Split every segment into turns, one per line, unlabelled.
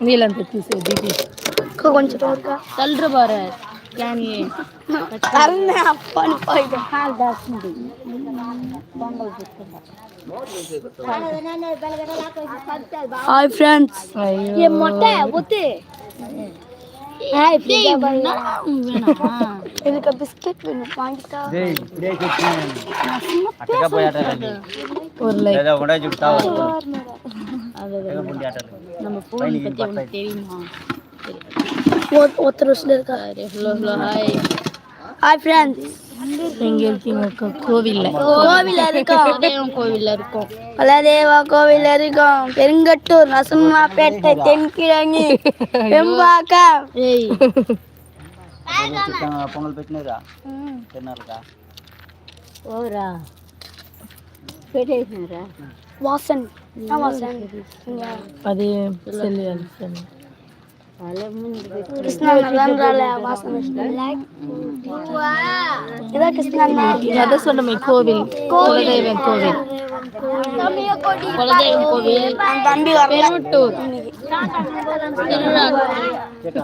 నీళ్ళంత తీసే దిగి
కొంచెం
తల్లు బారు కానీ
అప్పని పోయిగా
కాలు దాచింది
హాయ్ ఫ్రెండ్స్.
అయ్యో.
మొట్ట ఒత్తి. హాయ్ இதுக்கு பிஸ்கெட் வேணும்? வாங்கிட்டா.
ஒரு லைக். நம்ம போன் பத்தி உனக்கு தெரியுமா?
ஒருத்தர்
hello hello hi
hi friends
எங்க இருக்கீங்க அக்கா? கோவில்ல
கோவில் இருக்கோம்
குலதெய்வம் கோவில்ல இருக்கோம்
பலதேவா கோவில் இருக்கோம் பெருங்கட்டூர் நசுமாப்பேட்டை தென்கிழங்கி வெம்பாக்கம்
ஏய்
పొంగల్ పెట్టినరా తిన్నారుగా
ஓரா పెట్టేసినారా
வாசன் என்ன வாசன் இங்க இதான்
கோவில். குலதெய்வம் கோவில். குலதெய்வம் கோவில். பெருட்டூர் திருவிழா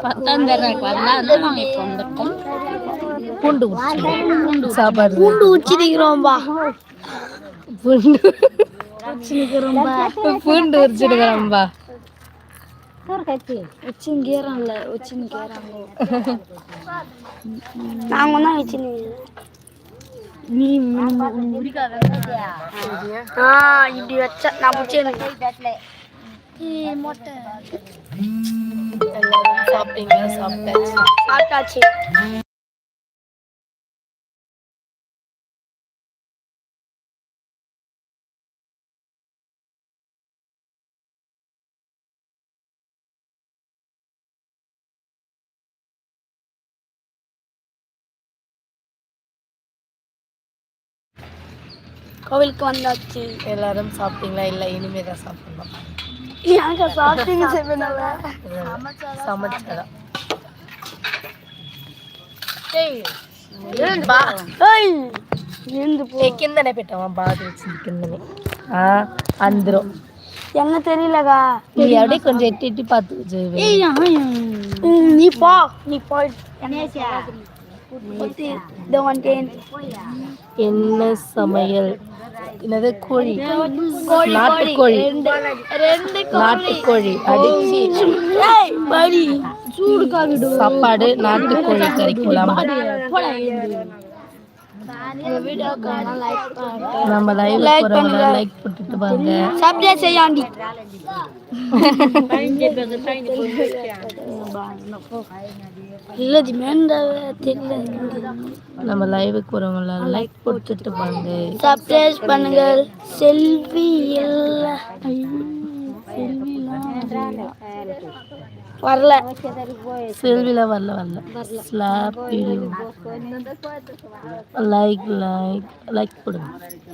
பத்தாம் தேதி வரலாம் நாங்கள் இப்போ வந்திருக்கோம். பூண்டு பூண்டு சாப்பாடு.
பூண்டு உச்சி நிக்கிறோம்பா
பூண்டு. பூண்டு உரிச்சிருக்கிறோம்பா
உச்சி கீரம்ல உச்சி கீராங்க நாங்க தான் வச்சு
நீ
ஆ இப்படி வச்ச நான் பிடிச்சேன் மொட்டை.
சாப்பிட்டீங்க சாப்பிட்டாச்சு.
சாப்பிட்டாச்சு. கோவிலுக்கு வந்தாச்சு
எல்லாரும் சாப்பிட்டீங்களா இல்லை இனிமே தான் சாப்பிடணும்
எனக்கு சாப்பிட்டீங்க செய்வேனால
சமைச்சதா
ஏய் இருந்து போ
కిందనే పెట్టామా బాగా వచ్చింది కిందనే ఆ, అందరం
என்ன தெரியலக்கா
நீ அப்படியே கொஞ்சம் எட்டி எட்டி பார்த்து
ம், நீ போ நீ போய் இதோ வந்துட்டேன்
என்ன சமையல் என்னது கோழி நாட்டுக்கோழி நாட்டுக்கோழி அடிச்சு சாப்பாடு நாட்டுக்கோழி கறி குழம்பு நம்ம லைவ் போறவங்க லைக் போட்டுட்டு வாங்க
சப்ளை செய்யாண்டி தெரியல.
நம்ம லைவுக்கு போறவங்க லைக் போட்டுட்டு வாங்க.
சப்ஸ்கிரைப் பண்ணுங்கள் செல்வி இல்ல. வரல.
செல்வில வரல வரல. ஸ்லாப் லைக் லைக் லைக் போடுங்க.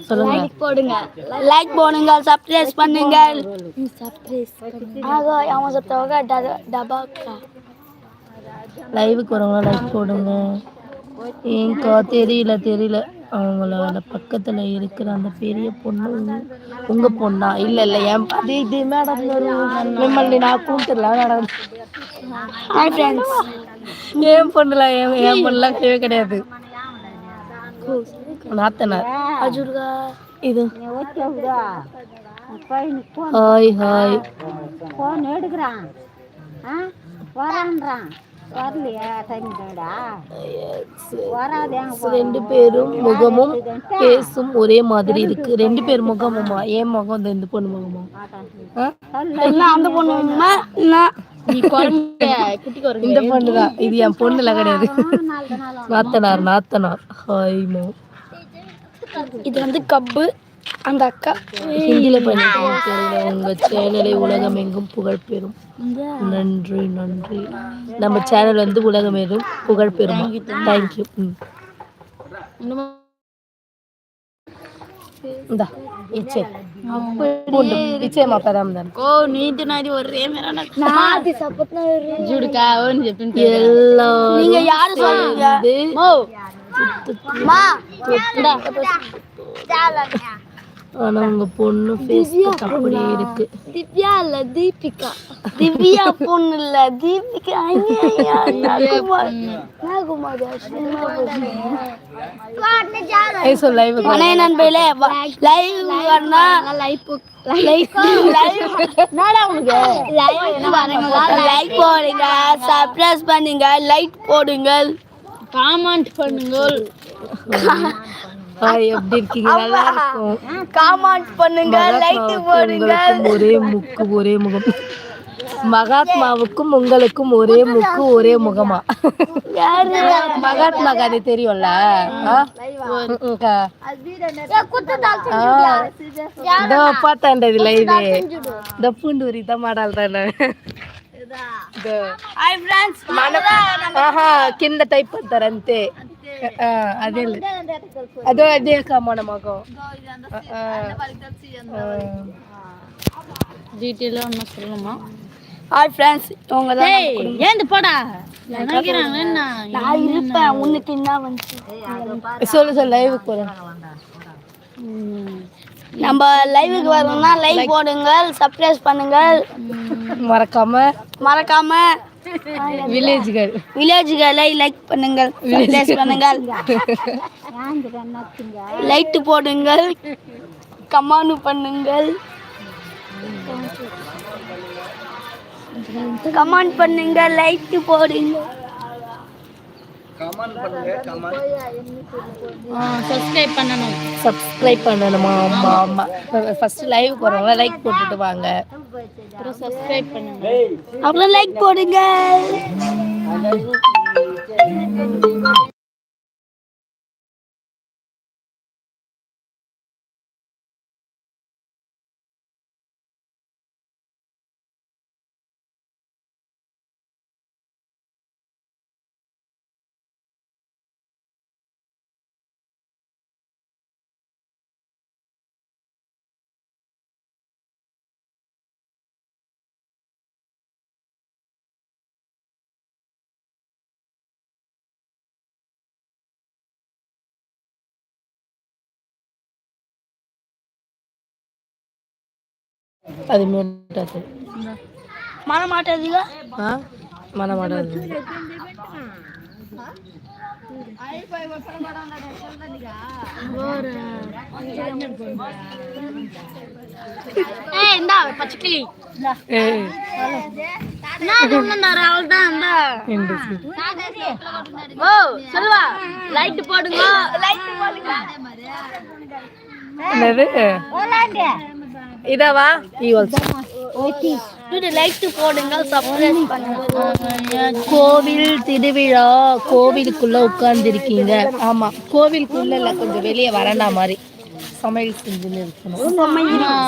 சொல்லுங்க.
போடுங்க. லைக் போடுங்க. சப்ஸ்கிரைப் பண்ணுங்கள் ஆகோ அவன் சத்தவங்க டபாக்கா
லைவுக்கு வரவங்க லைக் போடுங்க. ஏங்கா தெரியல தெரியல. அவங்களோட பக்கத்துல இருக்கிற அந்த பெரிய பொண்ணு உங்க பொண்ணா? இல்ல இல்ல என் அது இது மேடம் நான் கூப்பிட்டுல மேடம்
ஹாய் ஃப்ரெண்ட்ஸ்
என் பொண்ணுல என் என் பொண்ணுலாம் கிடையவே கிடையாது. நாத்தனார். இது. ஹாய் ஹாய் ரெண்டு பேரும் முகமும் பேசும் ஒரே மாதிரி இருக்கு. ரெண்டு பேர் முகமுமா? ஏன் முகம் இந்த இந்த பொண்ணு முகமா?
அந்த பொண்ணு
இந்த பொண்ணு தான். இது என் பொண்ணுல கிடையாது. நாத்தனார் நாத்தனார். ஹாய் மோ.
இது வந்து கப்பு. அந்த அக்கா
ஹிந்தியில பண்ணிட்டு தெரியல உங்க சேனலை உலகம் எங்கும் புகழ் பெறும் நன்றி நன்றி நம்ம சேனல் வந்து உலகம் எங்கும் புகழ் பெறும் தேங்க்யூ இந்தா ఇచ్చే పూండు ఇచ్చే మా పెదాం
ఓ నీతి నాది ఒరే మేరా నాది సపత్న జుడుకా అని చెప్పింది
ఎల్లో
நீங்க யாரு சொல்றீங்க மோ மா
ஆனா உங்க பொண்ணு ஃபேஸ் அப்படியே இருக்கு.
திவ்யா இல்ல தீபிகா. திவ்யா பொண்ணு இல்ல தீபிகா. நண்பர்களே லைவ் வரனா லைவ் லைக் லைக் போடுங்க சப்ஸ்கிரைப் பண்ணுங்க லைக் போடுங்க காமெண்ட் பண்ணுங்க
எப்படி இருக்கீங்க நல்லா இருக்கும்
காமெண்ட் பண்ணுங்க லைக் போடுங்க
உங்களுக்கும் ஒரே முக்கு ஒரே முகம் மகாத்மாவுக்கும் உங்களுக்கும் ஒரே முக்கு ஒரே முகமா
யாரு
மகாத்மா காந்தி தெரியும்ல ஆ? ம், ம், கா. ஆ. இதோ பார்த்தாண்ட இது லைவ் இந்த பூண்டு உரி தான் மாடால் தானே இதோ.
హాయ్ ఫ్రెండ్స్
ఆహా కింద టైప్ అంటారు అంతే ఆ, అదే అదో అదే మన మగం
జీటీలో ఉన్న சொல்லுமா ஹாய் ஃப்ரெண்ட்ஸ் இவங்க தான் ஏந்து போடா நினைக்கிறாங்க என்ன நான் இருப்பேன் உனக்கு என்ன வந்து
சொல்லு சொல்லு லைவ் போறேன்
நம்ம லைவுக்கு வரணும்னா லைக் போடுங்க சப்ஸ்கிரைப் பண்ணுங்க
மறக்காம
மறக்காம
வில்லேஜ்கள்.
வில்லேஜ்களை லைக் பண்ணுங்க சப்ஸ்கிரைப் பண்ணுங்க லைட் போடுங்க கமானு பண்ணுங்கள். கமெண்ட் பண்ணுங்க லைக் போடுங்க சப்ஸ்கிரைப் பண்ணணும்.
சப்ஸ்கிரைப் பண்ணணுமா? ஆமா ஆமா. ஃபர்ஸ்ட் லைவ் போறவங்க லைக் போட்டுட்டு வாங்க.
அப்புறம் சப்ஸ்கிரைப் பண்ணுங்க. அப்புறம் லைக் போடுங்க.
అది మీటది
మన మాట అదిగా
మన మాటది
ஏ இந்தா பச்சைக்கிளி நான் அவ்வளோதான் இந்தா ஓ சொல்லுவா லைட் போடுங்க லைட் போடுங்க
என்னது இதாவா? கோவில் திருவிழா கோவிலுக்குள்ள உட்கார்ந்துருக்கீங்க. ஆமா கோவிலுக்குள்ள இல்ல கொஞ்சம் வெளியே வரண்டா மாதிரி. சமையல் செஞ்சுன்னு இருக்கணும்.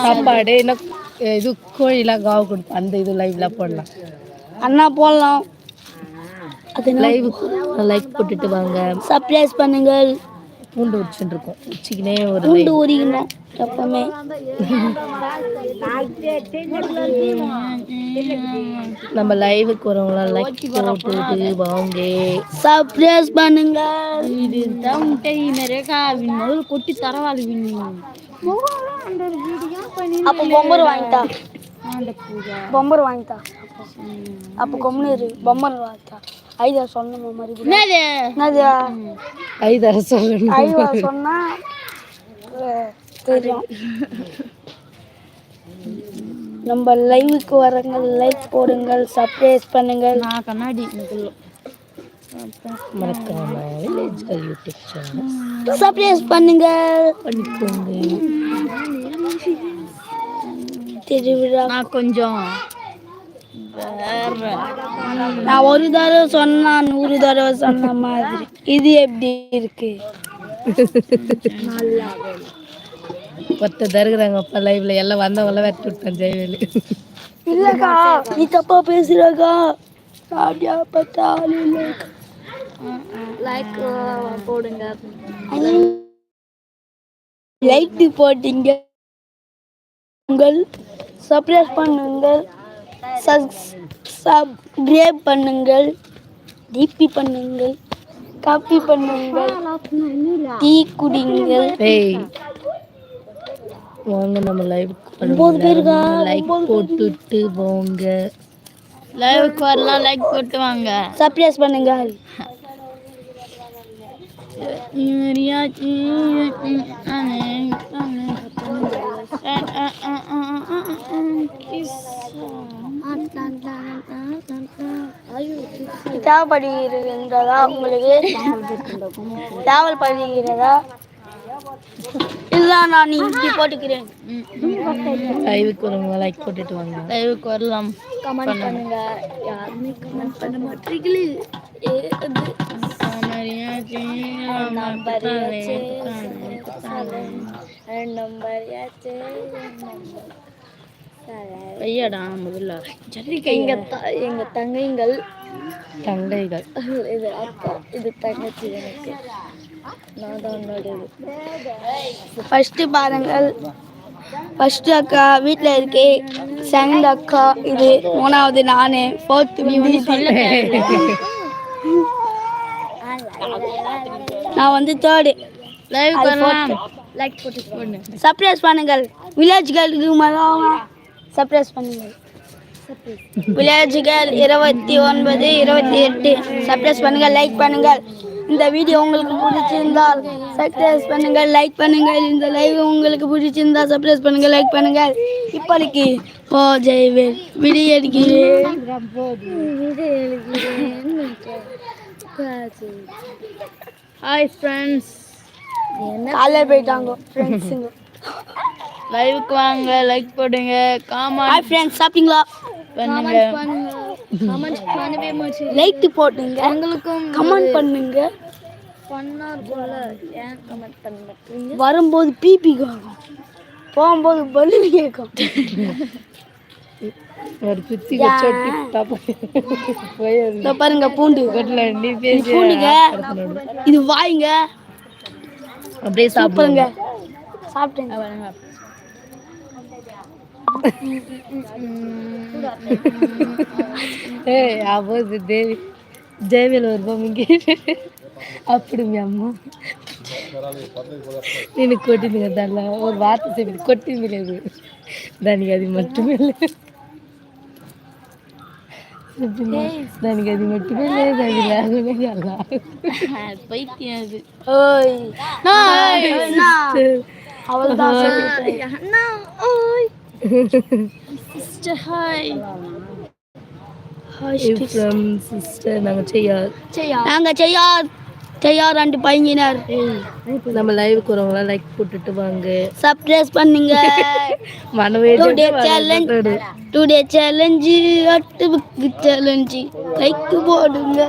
சாப்பாடு இன்னும் இது கோழிலாம் காவு கொடுப்போம் அந்த இது லைவ்ல போடலாம்.
அண்ணா போடலாம்.
லைவ் லைக் போட்டுட்டு வாங்க.
சர்ப்ரைஸ் பண்ணுங்க
பூண்டு உரிச்சுட்டு இருக்கோம் உச்சிக்கினே ஒரு
பூண்டு உரிக்கணும் எப்பவுமே.
நம்ம லைவுக்கு வரவங்களாம் லைக் போட்டுட்டு வாங்க.
சர்ப்ரைஸ் பண்ணுங்க. இது தான் முட்டை நிறைய முதல்ல கொட்டி தரவாளி அப்போ பொம்பர் வாங்கிட்டா பொம்பர் வாங்கிட்டா அப்போ கொம்னு இரு. பொம்மர் வாங்கிட்டா ஐதா சொன்ன மாதிரி என்னது?
ஐதார சொல்லணும்
ஐவா சொன்னா அஹ், தெரியும். நம்ம லைவுக்கு வரங்க லைக் போடுங்க சர்ப்ரைஸ் பண்ணுங்க நான் கண்ணாடி
மறக்காம வில்லேஜ்கள் யூடியூப் சேனல்
சர்ப்ரைஸ் பண்ணுங்க
பண்ணிக்கோங்க.
திருவிழா. நான் கொஞ்சம் நான் ஒரு தடவை சொன்னா நூறு தடவை சொன்ன மாதிரி. இது எப்படி இருக்கு?
ஒருத்தர் தருகிறாங்கப்பா லைவ்ல எல்லாம் வந்தவங்களாம் வெட்டி விட்டேன் ஜெயவேலு.
இல்லக்கா நீ தப்பா பேசுறக்கா. அப்படியா பார்த்தா லைக் போடுங்க. லைட் போட்டீங்க. உங்கள் சப்ஸ்கிரைப் பண்ணுங்கள். சப்ஸ்கிரைப் பண்ணுங்கள் டிபி பண்ணுங்கள் காப்பி பண்ணுங்கள் டீ குடிங்கள்
வாங்க நம்ம லைவ்
ஒன்பது பேருக்கா?
லைக் போட்டுட்டு போங்க லைவுக்கு வரலாம் லைக் போட்டு வாங்க
சப்ஸ்கிரைப் பண்ணுங்கள் தேவைப்படுகிறதா உங்களுக்கு? தேவைப்படுகிறதா இதுதான் நான் இப்படி போட்டுக்கிறேன்.
லைவுக்கு வரவங்க லைக் போட்டுட்டு வாங்க. லைவுக்கு வரலாம்.
கமெண்ட் பண்ணுங்க. யாருமே கமெண்ட் பண்ண மாட்டீங்களே. நம்பர் நம்பர்
ஐயாடா முதல்ல.
எங்க எங்க தங்கைங்கள்
தங்கைகள்.
இது அக்கா இது தங்கச்சி எனக்கு. நான் தான் ஃபர்ஸ்ட் பாருங்கள். ஃபர்ஸ்ட் அக்கா வீட்டில் இருக்கே. செகண்ட் அக்கா இது மூணாவது நானு. ஃபோர்த் நான் வந்து தேர்டு
வரலாம்
fourth.
லைக் போட்டு
சர்ப்ரைஸ் பண்ணுங்கள். வில்லேஜ் கேர்ளுக்கு மேலாம் சர்ப்ரைஸ் பண்ணுங்கள் வில்லேஜ் கேர்ள் இருபத்தி ஒன்பது இருபத்தி எட்டு. சர்ப்ரைஸ் பண்ணுங்கள் லைக் பண்ணுங்கள் இந்த வீடியோ உங்களுக்கு பிடிச்சிருந்தால் சர்ப்ரைஸ் பண்ணுங்கள் லைக் பண்ணுங்கள் இந்த லைவ் உங்களுக்கு பிடிச்சிருந்தால் சர்ப்ரைஸ் பண்ணுங்கள் லைக் பண்ணுங்கள் இப்போதைக்கு ஓ ஜெய்வேல் விடிய அடிக்கிறேன்
ஹாய் ஃப்ரெண்ட்ஸ்
காலையில் போயிட்டாங்க ஃப்ரெண்ட்ஸுங்க
லைவுக்கு வாங்க லைக் போடுங்க காமெண்ட்
ஹாய் ஃப்ரெண்ட்ஸ் சாப்பிட்டீங்களா?
பண்ணுங்க.
லைக் போட்டுங்க
உங்களுக்கும்
கமெண்ட் பண்ணுங்க.
பண்ணா இருக்கும்ல ஏன் கமெண்ட் பண்ண மாட்டீங்க
வரும்போது பிபி கேட்கும் போகும்போது பலூன் கேட்கும்
ஒரு
இதோ பாருங்க பூண்டு.
நீ பேசி
பூண்டுங்க. இது வாய்ங்க.
அப்படியே சாப்பிடுங்க.
சாப்பிட்டேங்க.
ஏய் అవ్వదు దేవి జయవేలు వర్బమ్మికి అప్పుడు మీ అమ్మ నేను కొట్టింది కదా దానిలో ఒక వార్త చెప్పింది కొట్టింది లేదు దానికి అది మట్టుమే లేదు చెప్పింది దానికి అది మట్టుమే లేదు అది లేకుండా అలా పైకి sister hi
hi
from sister நாங்கள் செய்யா
நாங்க செய்யார் செய்யார் ரெண்டு பையனர்.
நம்ம லைவுக்கு வரவங்களாம் லைக் போட்டுட்டு வாங்க.
சர்ப்ரைஸ் பண்ணுங்க.
மனவே
today challenge today challenge book challenge like போடுங்க.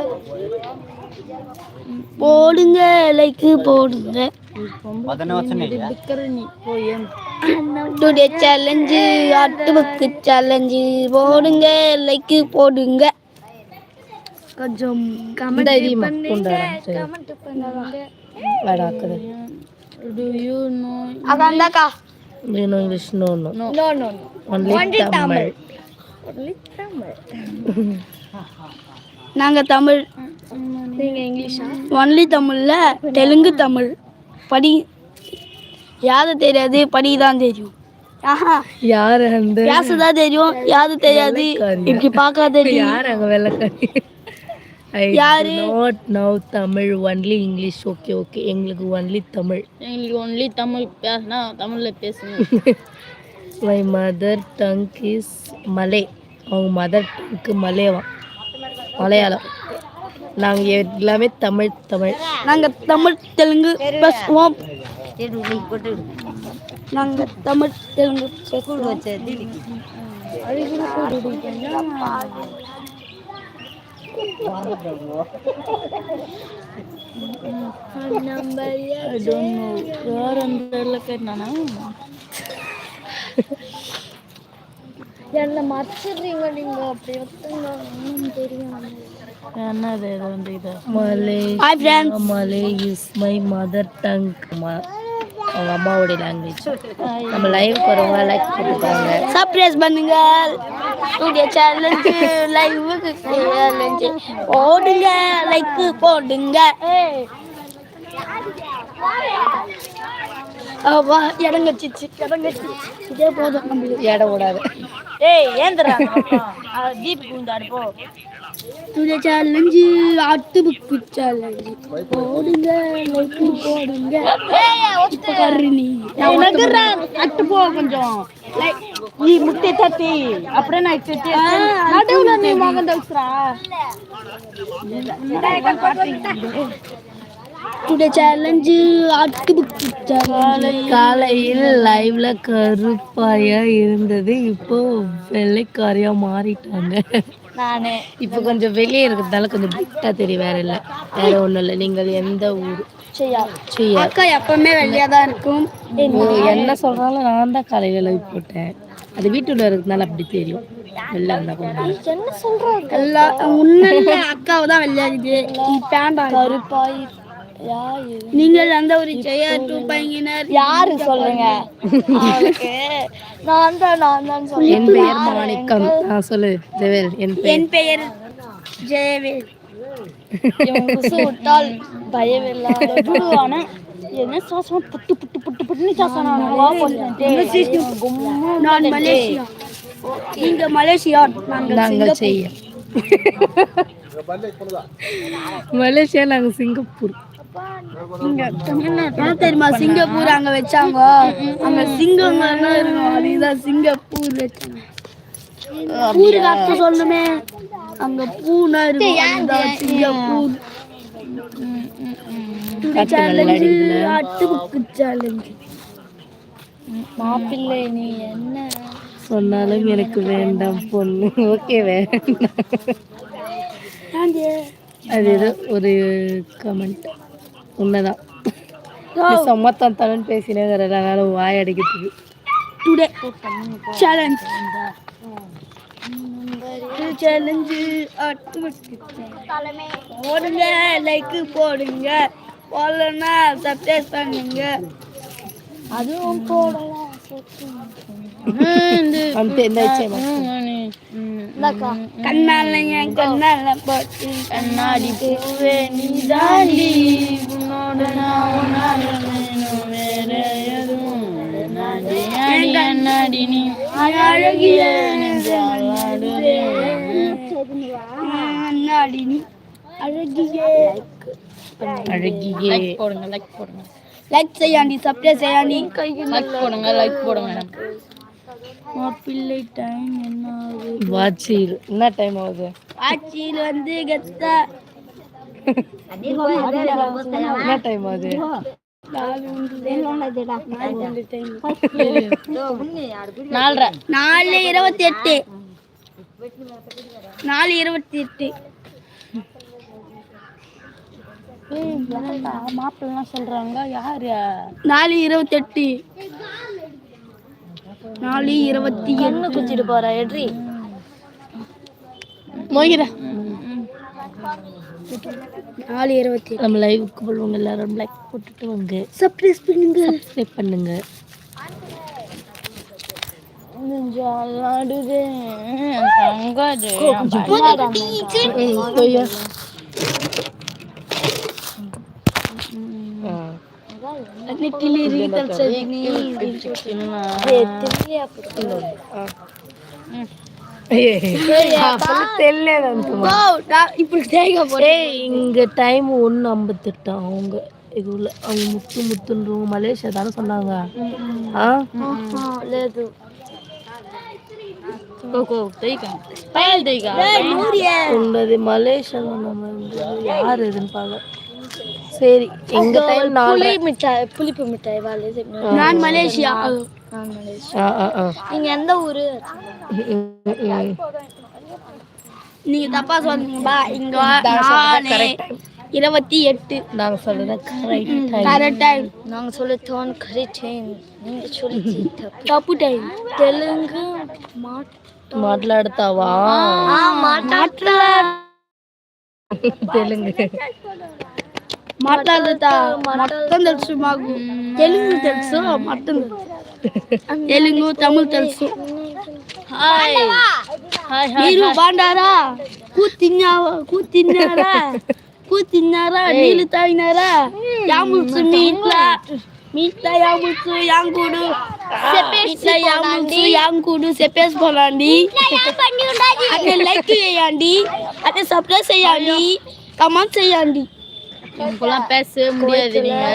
போடுங்க லைக் போடுங்க.
పదనే వచ్చినాయి
டுடே சேலஞ்சு அட்டு புக்கு சேலஞ்சு போடுங்க லைக் போடுங்க கொஞ்சம்
தைரியமா கொண்டாடா சரி வாடாக்குது
டு யூ நோ அதான்டாக்கா
నేను English no no
no no no
only Tamil
நாங்க தமிழ்
நீங்க இங்கிலீஷா
ஒன்லி தமிழ்ல தெலுங்கு தமிழ் படி யாரு தெரியாது படி தான் தெரியும்
யார் அந்த
பேசதான் தெரியும் யாரு தெரியாது. இப்படி பார்க்க தெரியும்.
யார் அங்க வெள்ளக்காரி
யாரு?
Not now Tamil only English okay okay எங்களுக்கு ஒன்லி தமிழ்.
எங்களுக்கு ஒன்லி தமிழ் பேசினா தமிழில் பேசணும்
my mother tongue is Malay அவங்க மதர் டங்க்கு மலேவா மலையாளம். நாங்கள் எல்லாமே தமிழ் தமிழ்.
நாங்க தமிழ் தெலுங்கு பேசுவோம். நாங்க தமிழ் தெலுங்கு பேசுவோம். என்ன மறைச்சிடுறீங்க நீங்க. அப்படி ஒருத்தங்க ஒன்றும் தெரியும்
என்னது இது வந்து இது?
Malay
hi friends
Malay is my mother tongue அவங்க அம்மாவோடைய லாங்குவேஜ் நம்ம லைவ் போகிறவங்க லைக் போட்டுருக்காங்க
சர்ப்ரைஸ் பண்ணுங்க உடைய சேலஞ்சு லைவுக்கு சேலஞ்சு போடுங்க லைக் போடுங்க. வா இடங்கச்சி இதே போதும் நம்மளுக்கு.
இடம் விடாது
ஏய் ஏந்திரா.
போடுங்க லைக் போடுங்க இப்ப
அட்டு போ கொஞ்சம் லைக் நீ முட்டை தட்டி அப்படியே நான் தட்டி நடுவுல நீ மகன் தவிச்சுரா
டுடே சேலஞ்சு
காலையில் லைவ்ல கருப்பாயா இருந்தது. இப்போ வெள்ளைக்காரியா மாறிட்டாங்க.
நானு.
இப்போ கொஞ்சம் வெளியே இருக்கிறதால கொஞ்சம் பிட்டா தெரியும் வேற இல்லை. வேற ஒன்றும் இல்லை. நீங்கள் எந்த ஊர்?
அக்கா எப்பவுமே வெளியே தான் இருக்கும்.
என்ன? சொல்றாலும் நான் தான் காலையில லைவ் போட்டேன். அது வீட்டுல இருக்கிறதுனால அப்படி தெரியும். வெளில இருந்தா கொஞ்சம்
என்ன உன்னில் அக்காவை தான் வெளியாகுது பேண்டா. கருப்பாய் நீங்கள் அந்த ஒரு செய்ய டூ பையனர்.
யாரு சொல்லுங்க? நான் தான் நான் தான் சொல்லுங்க
என் பெயர் மாணிக்கம். நான் சொல்லு ஜெவேல் என் பெயர்.
என் பெயர் ஜெயவேல்.
விட்டால் பயமில்லாத என்ன சாசனம்? புட்டு புட்டு புட்டு புட்டுன்னு சாசனம்.
நான் மலேசியா. நீங்க மலேசியா? நாங்கள்
செய்ய மலேசியா நாங்கள் சிங்கப்பூர்.
தெரியுமா? சிங்கப்பூர் அங்க வச்சாங்க. அங்க சிங்கங்கள்லாம் இருக்கும். அதுதான் சிங்கப்பூர் வச்சாங்க. அர்த்தம் சொல்லுமே. அங்க பூனா இருக்கும். அதுதான் சிங்கப்பூர். சேலஞ்சு அட்டு புக்கு சேலஞ்சு
மாப்பிள்ளை நீ என்ன?
சொன்னாலும் எனக்கு வேண்டாம் பொண்ணு. ஓகே வேண்டாம். அது ஏதோ ஒரு கமெண்ட் உண்மைதான். சம்மத்தான் தலன்னு பேசினே அதனால வாய் அடிக்கிறதுக்கு
டுடே சேலஞ்ச் சேலஞ்சு போடுங்க லைக் போடுங்க. போடலன்னா சப்ஸ்கிரைப் பண்ணுங்க.
அதுவும் போடலாம் கண்ணாடி பூவே நீ தாண்டி உன்னோட நான் உன்னால வேணும் வேற எதுவும் நாடி ஆடி அண்ணாடி நீ அழகிய.
கண்ணாடி நீ அழகிய
அழகியே
போடுங்க லைக் போடுங்க.
லைக் செய்யாண்டி சப்ஸ்கிரைப் செய்யாண்டி.
லைக் போடுங்க லைக் போடுங்க.
மாப்பிள்ளை டைம் என்ன ஆகுது?
வாட்சி என்ன டைம் ஆகுது?
ஆட்சியில் வந்து கெத்தா.
என்ன டைம் ஆகுது?
நாலு இருபத்தி எட்டு நாலு இருபத்தி எட்டு
மாப்பிள்ளலாம் சொல்றாங்க? யாரு?
நாலு இருபத்தி எட்டு நாலு இருபத்தி
என்ன குத்திட்டு போற எட்ரி
மோகிர
நாலு இருபத்தி
நம்ம லைவுக்கு போடுவோங்க எல்லாரும் லைக் போட்டுட்டு வாங்க.
சர்ப்ரைஸ் பண்ணுங்க.
சப்ஸ்கிரைப் பண்ணுங்க.
நடுவே தங்காது
ம், கொய்யா. ஆ.
கிளி ரீதல் சஜினி ఇప్పుడు
ஏய் இங்க டைம் ஒன்று ஐம்பத்தெட்டு அவங்க இது உள்ள அவங்க முத்து முத்துன்றவங்க மலேசியா தானே சொன்னாங்க ஆ
లేదు
பயல் தைகா
உங்களது மலேசியா சரி எங்க டைம் நாலு
புளி மிட்டாய் புளிப்பு மிட்டாய் வாழ்
நான் மலேசியா
ஆ ஆ ஆ
நீங்க எந்த ஊரு
ம், ம், ம்.
நீங்க தப்பா சொன்னீங்கப்பா இங்க நாலு இருபத்தி எட்டு
நாங்க சொல்றது கரெக்ட் டைம்
கரெக்ட் டைம்
நாங்க சொல்லித்தோன் கரிச்சேன் நீங்க சொல்லி
தப்பு டைம்
தெலுங்கு
మాట్లాడతావా
మాట్లా
తెలుగు
మాట్లాడతా మొత్తం తెలుసు మాకు తెలుగు తెలుసు మొత్తం తెలుసు. తెలుగు తమిళ తెలుసు
హాయ్ హాయ్ హాయ్
మీరు బాగున్నారా కూ తిన్నావా కూ తిన్నారా కూ తిన్నారా నీళ్ళు తాగినారా యాముల్స్ మీ ఇంట్లో మీ ఇంట్లో యాముల్స్ యాంకుడు ఇట్లా యాముల్స్ యాంకుడు చెప్పేసుకోనండి అట్లా లైక్ చేయండి అట్లా సబ్స్క్రైబ్ చేయండి కమెంట్ చేయండి
இப்பெல்லாம் பேசவே முடியாது நீங்க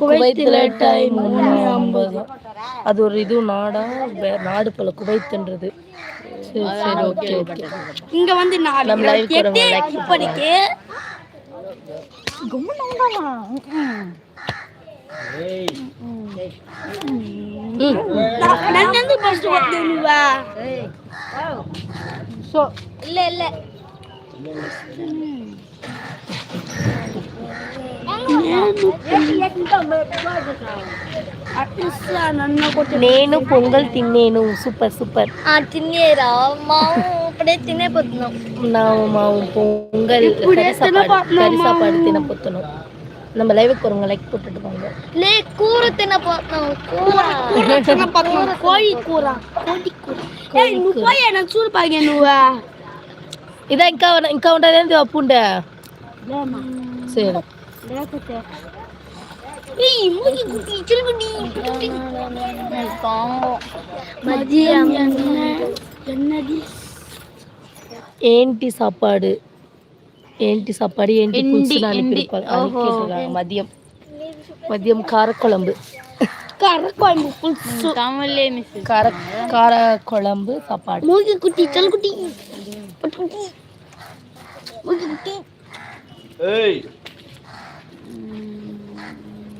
குவைத்தில் டைம் ஒன்று ஐம்பது. அது ஒரு இது நாடா? நாடு போல குவைத்துன்றது. சரி சரி ஓகே ஓகே
இங்க வந்து நாலு
நம்ம like
இப்படிக்கு இல்ல
నేను పొంగల్ తిన్నాను సూపర్ సూపర్
తిన్నేరా మా ఇప్పుడే తినేపోతున్నాం
నా మా பொங்கல் கறி சாப்பாடு தின நம்ம லைவுக்கு ஒருங்க லைக் போட்டுட்டு வாங்க
லே கூற தின போத்தணும். கூரை. தின போத்தணும். கோழி கூரை. கோழி கூரை. ஏய் நீ போய் நான் சூடு பாக்கே నువ్వు
ఇదా ఇంకా ఇంకా ఉంటుందేంటి అప్పుండే సరే
மதியம் என்னடி சாப்பாடு?
ఏంటి சாப்பாடு ఏంటి పులుసులు అని పిలుపాలి மதியம். மதியம் காரக்குழம்பு.
காரக்குழம்பு புல்சு
கார காரக்குழம்பு சாப்பாடு.
மூக்கி குட்டி சல் குட்டி மூக்கி குட்டி ஏய்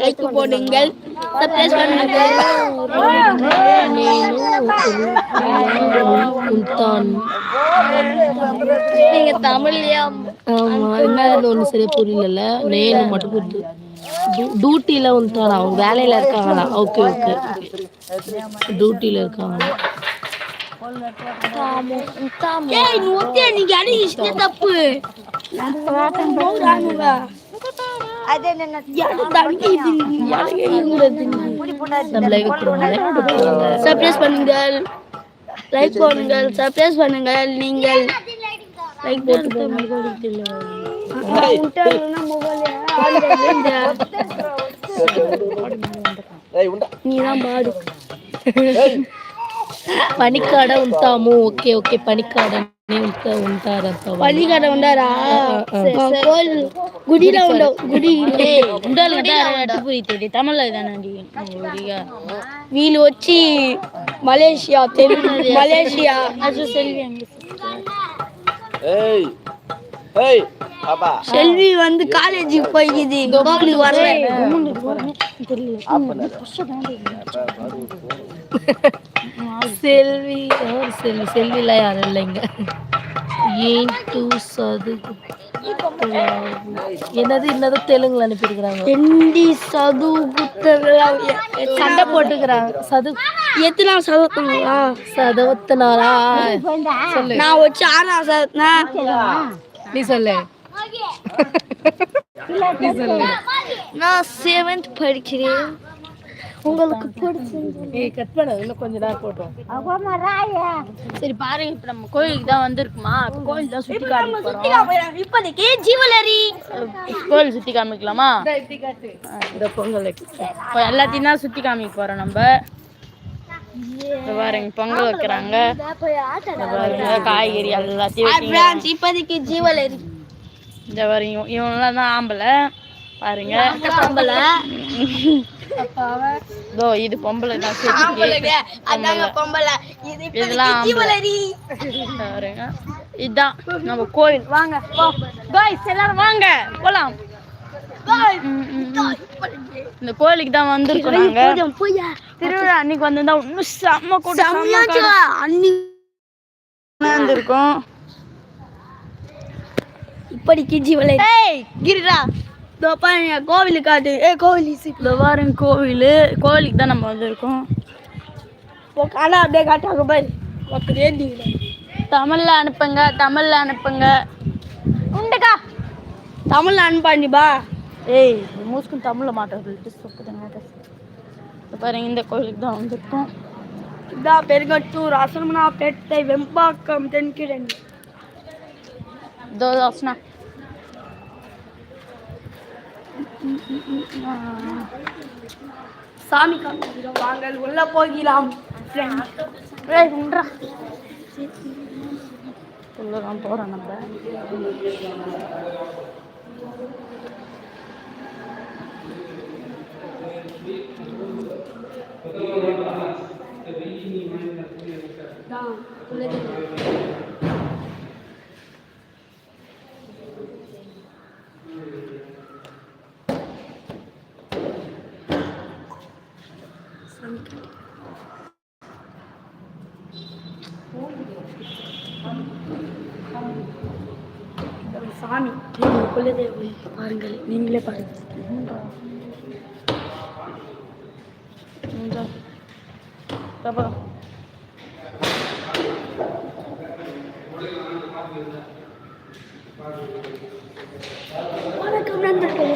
லைக் போடுங்கள் சப்ஸ்கிரைப் பண்ணுங்கள்
నేను ఉంటాను
நீங்க தமிழ்லயா
ஆமா என்னது ஒன்று சரியா புரியல நேனு மட்டும் புரியுது டியூட்டியில் ఉంటాను அவங்க வேலையில் இருக்காங்களா ஓகே ஓகே டியூட்டியில் இருக்காங்க
ஏய் நீ ஒத்தே நீங்க அடிக்கிட்டே தப்பு சர்ப்ரைஸ் பண்ணுங்கள். லைக் போடுங்கள் சர்ப்ரைஸ் பண்ணுங்கள். நீங்கள் லைக் போட்டு
உண்டாமோ ஓகே ஓகே பனிக்காடன் ఉంటా ఉంటారంట వాళ్ళు.
పల్లిగడ ఉండారా మా కోల్ గుడిలో ఉండవు గుడి
ఉండాలి కదా అటుపురి తెలియ తమిళ ఇదానండి ఊరిగా
వీళ్ళు వచ్చి మలేషియా తెలుగు మలేషియా
అది సెల్వి
செல்வி வந்து காலேஜுக்கு போய்க்குது கோகுலுக்கு வரல
செல்வி யார் செல்வி செல்விலாம் யாரும் இல்லைங்க. ஏன் டூ சது என்னது என்னது தெலுங்குல அனுப்பியிருக்கிறாங்க?
எண்டி சது
சண்டை போட்டுக்கிறாங்க. சது
எத்தனை சதவீதங்களா
சதவத்து நாளா சொல்லு.
நான் வச்சு ஆனா
சொல்லு. நீ சொல்லு.
நான் செவன்த் படிக்கிறேன். உங்களுக்கு பிடிச்சிருந்து
கட் பண்ணு. இன்னும் கொஞ்ச நேரம் போட்டோம்.
சரி பாருங்க. இப்ப நம்ம கோயிலுக்கு தான் வந்திருக்குமா? கோயில் தான் சுத்தி காமிக்க போறோம்.
இப்போதைக்கு ஜீவலரி.
கோயில் சுத்தி காமிக்கலாமா?
இந்த பொங்கல்
இப்போ எல்லாத்தையும் தான் சுத்தி காமிக்க போறோம் நம்ம. பாருங்க பொங்கல் வைக்கிறாங்க. காய்கறி எல்லாத்தையும்
இப்போதைக்கு ஜீவலரி.
இந்த பாருங்க இவங்கெல்லாம் தான் ஆம்பளை. பாருங்க.
பொம்பளை
இதோ இது பொம்பளை தான்.
அதாங்க பொம்பளை. இது
இதெல்லாம் பாருங்க. நம்ம கோயில் வாங்க காய்ஸ் எல்லாரும் வாங்க. போலாம். இந்த கோயிலுக்கு தான் வந்திருக்கோம் நாங்க. திருவிழா அன்னைக்கு வந்திருந்தா இன்னும் செம்ம.
அன்னி
வந்திருக்கோம்.
இப்படிக்கு ஜீவலை
ஏய் கிரிரா.
இதோ பாருங்க கோவிலு காட்டு. ஏ கோவில்
இந்த வாரம் கோவில். கோவிலுக்கு தான் நம்ம வந்திருக்கோம்.
ஆனால் அப்படியே காட்டாங்க பாரு பக்கத்து ஏந்திங்களே
தமிழ்ல அனுப்புங்க தமிழ்ல அனுப்புங்க. உண்டுக்கா.
தமிழ் அனுப்பாண்டிப்பா
ஏய் மூஸ்க்கும் தமிழ்ல மாட்டோம் சொப்புதுங்க பாருங்க இந்த கோவிலுக்கு தான் வந்திருக்கோம்.
இதான் பெருங்கட்டூர் அசனமனா பேட்டை வெம்பாக்கம் தென்கிழங்கு.
இதோ தாசனா
சாமி காமிக்கிறோம் வாங்கள் உள்ள போகலாம்
ஏய் உண்ட்ரா உள்ளதான் போகிறோம் நம்ம.
சாமி நீங்கள் குலதெய்வம் பாருங்கள் நீங்களே பாருங்கள்.
இந்த
வணக்கம் நண்பர்களே.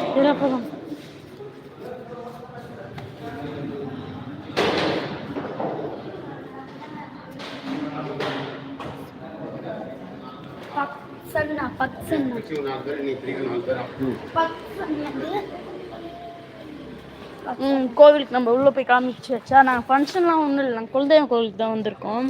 பக்சன்னா பக்சன்னா
ம். கோவிலுக்கு நம்ம உள்ளே போய் காமிச்சு வச்சா நாங்கள் ஃபங்க்ஷன்லாம் ஒன்றும் இல்லை. நாங்கள் குலதெய்வம் கோவிலுக்கு தான் வந்திருக்கோம்.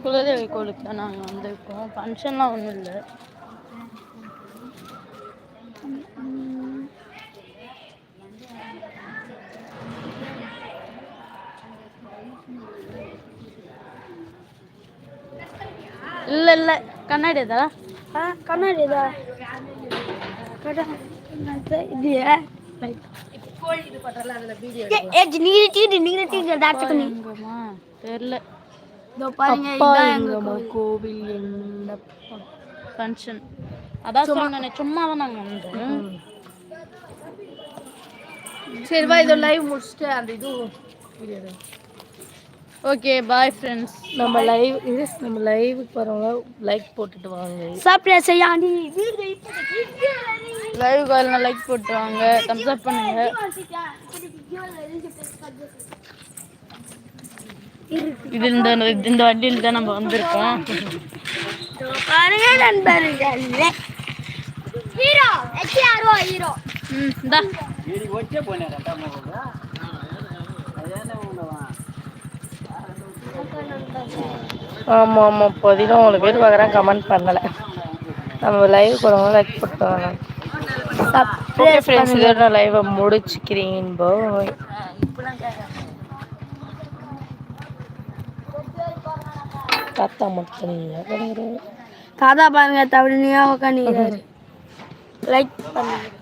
குலதெய்வ கோவிலுக்கு தான் நாங்கள் வந்திருக்கோம். ஃபங்க்ஷன்லாம் ஒன்றும் இல்லை இல்லை கண்ணாடி இதா
ஆ கண்ணாடி இதா இது ஏஜ் நீங்க டீட்டு நீங்க டீட்டு தாட்சுக்கு நீ
எங்கம்மா தெரில
இதோ பாருங்க
அப்பா
இதான் எங்க
எங்கம்மா
கோவில்.
ஃபங்க்ஷன் அதான் சொன்னேன் சும்மா தான் நாங்கள் வந்தோம்
சரி வா இதோ லைவ் முடிச்சுட்டு அந்த இது.
ஓகே பாய் ஃப்ரெண்ட்ஸ்
நம்ம லைவ் இது நம்ம லைவுக்கு போகிறவங்க லைக் போட்டுட்டு வாங்க.
சர்ப்ரைஸ் செய்யாண்டி
லைவ் காலில் லைக் போட்டு வாங்க. தம்ஸ் அப் பண்ணுங்க. இது இந்த இந்த வண்டியில் தான் நம்ம வந்திருக்கோம்.
பாருங்க நண்பர்களே. ஹீரோ ஹீரோ ஹீரோ
ம் இந்தா.
ஆமாம் ஆமாம் பதினோரு பேர் பார்க்குறேன் கமெண்ட் பண்ணலை. நம்ம லைவ் போகிறவங்க லைக் வாங்க ஓகே ஃப்ரெண்ட்ஸ் இதோட நான் லைவை முடிச்சுக்கிறேன். பாய் தாத்தா மட்டும் நீங்கள்
தாத்தா பாருங்க நீ உட்காந்து லைக் பண்ணுங்க.